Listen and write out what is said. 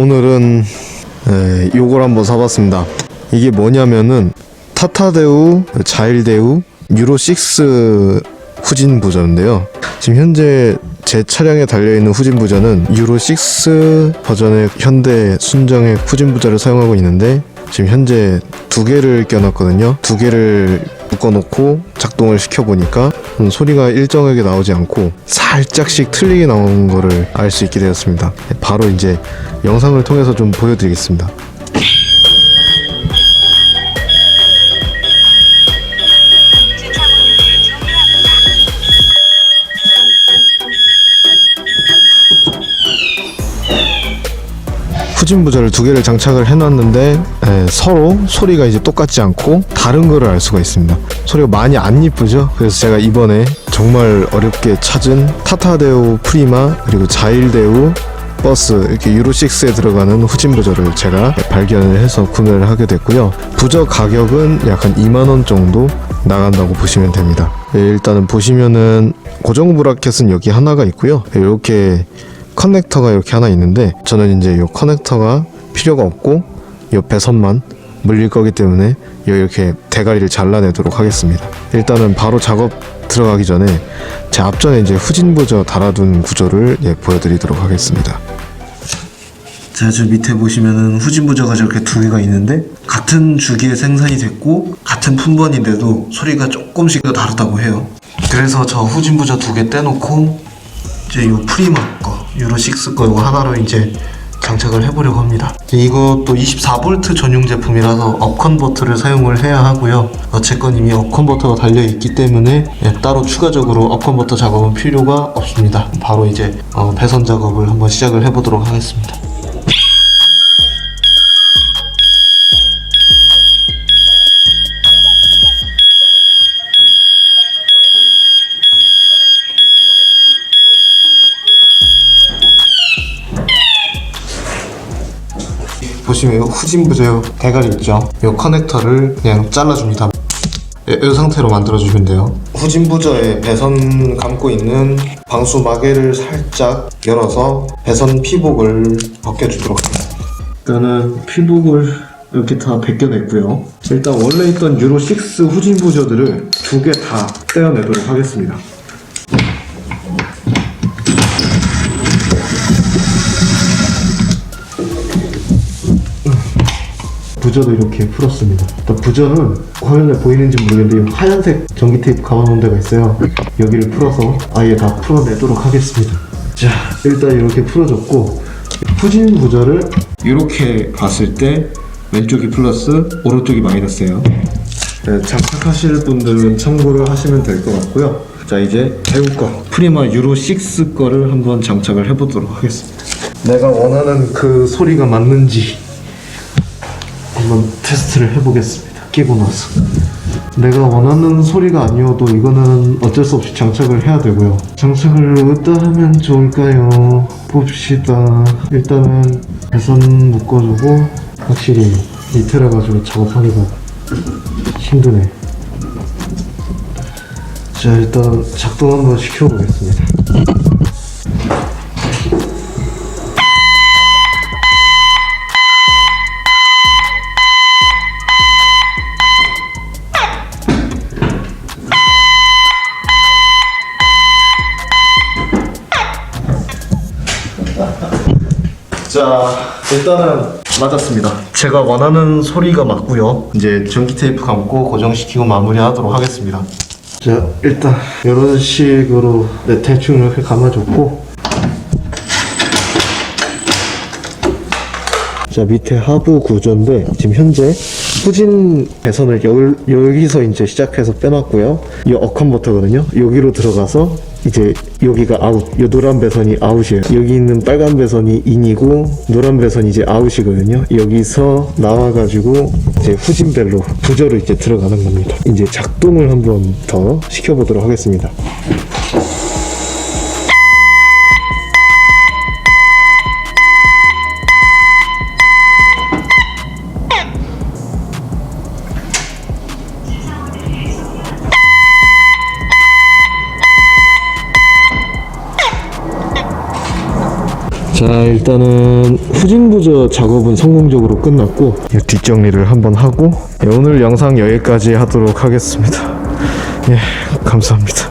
자 오늘은 에, 요걸 한번 사봤습니다. 이게 뭐냐면은 타타대우 자일대우 유로6 후진 부저인데요. 지금 현재 제 차량에 달려있는 후진 부저는 유로6 버전의 현대 순정의 후진 부저를 사용하고 있는데 지금 현재 두 개를 껴놨거든요. 두 개를 묶어놓고 작동을 시켜보니까 음, 소리가 일정하게 나오지 않고 살짝씩 틀리게 나오는 거를 알 수 있게 되었습니다. 바로 이제 영상을 통해서 좀 보여드리겠습니다. 후진 부저를 두 개를 장착을 해놨는데 에, 서로 소리가 이제 똑같지 않고 다른 거를 알 수가 있습니다. 소리가 많이 안 이쁘죠? 그래서 제가 이번에 정말 어렵게 찾은 타타데우 프리마 그리고 자일데우 버스 이렇게 유로6에 들어가는 후진 부저를 제가 발견을 해서 구매를 하게 됐고요. 부저 가격은 약 한 2만 원 정도 나간다고 보시면 됩니다. 예, 일단은 보시면은 고정 브라켓은 여기 하나가 있고요. 이렇게 커넥터가 이렇게 하나 있는데 저는 이제 이 커넥터가 필요가 없고 이 배선만 물릴 거기 때문에 이렇게 대가리를 잘라내도록 하겠습니다. 일단은 바로 작업 들어가기 전에 제 앞전에 이제 후진 부저 달아둔 구조를 예, 보여드리도록 하겠습니다. 자, 저 밑에 보시면은 후진 부저가 저렇게 두 개가 있는데 같은 주기에 생산이 됐고 같은 품번인데도 소리가 조금씩 다르다고 해요. 그래서 저 후진 부저 두 개 떼놓고 이제 이 프리마 거 유로 6거 이거 하나로 이제 장착을 해보려고 합니다. 이것도 24V 전용 제품이라서 업 컨버터를 사용을 해야 하고요. 어쨌건 이미 업 컨버터가 달려 있기 때문에 예, 따로 추가적으로 업 컨버터 작업은 필요가 없습니다. 바로 이제 어, 배선 작업을 한번 시작을 해보도록 하겠습니다. 보시면 이 후진 부재요 대가리 있죠? 이 커넥터를 그냥 잘라줍니다. 이, 이 상태로 만들어주면 돼요. 후진 부저에 배선 감고 있는 방수 마개를 살짝 열어서 배선 피복을 벗겨주도록 하겠습니다. 일단은 피복을 이렇게 다 벗겨냈고요. 일단 원래 있던 유로 6 후진 부저들을 두 개 다 떼어내도록 하겠습니다. 부저도 이렇게 풀었습니다. 일단 부저는 화면에 보이는지 모르겠는데 이 하얀색 전기 테이프 감아놓은 데가 있어요. 여기를 풀어서 아예 다 풀어내도록 하겠습니다. 자, 일단 이렇게 풀어줬고 후진 부저를 이렇게 봤을 때 왼쪽이 플러스, 오른쪽이 마이너스예요. 네, 장착하실 분들은 참고를 하시면 될 것 같고요. 자, 이제 배우 거 프리마 유로 6 거를 한번 장착을 해보도록 하겠습니다. 내가 원하는 그 소리가 맞는지 한번 테스트를 해보겠습니다. 끼고 나서. 내가 원하는 소리가 아니어도 이거는 어쩔 수 없이 장착을 해야 되고요. 장착을 어디다 하면 좋을까요? 봅시다. 일단은 배선 묶어주고 확실히 이태라 가지고 작업하기가 힘드네. 자 일단 작동 한번 시켜보겠습니다. 자, 일단은 맞았습니다. 제가 원하는 소리가 맞고요. 이제 전기 테이프 감고 고정시키고 마무리하도록 하겠습니다. 자, 일단 이런 식으로 네, 대충 이렇게 감아줬고 자 밑에 하부 구조인데 지금 현재 후진 배선을 여, 여기서 이제 시작해서 빼놨고요 이 어컨버터거든요 여기로 들어가서 이제 여기가 아웃 이 노란 배선이 아웃이에요. 여기 있는 빨간 배선이 인이고 노란 배선이 이제 아웃이거든요. 여기서 나와가지고 이제 후진벨로 부저로 이제 들어가는 겁니다. 이제 작동을 한번 더 시켜보도록 하겠습니다 자 일단은 후진부저 작업은 성공적으로 끝났고 이 뒷정리를 한번 하고 예, 오늘 영상 여기까지 하도록 하겠습니다. 예 감사합니다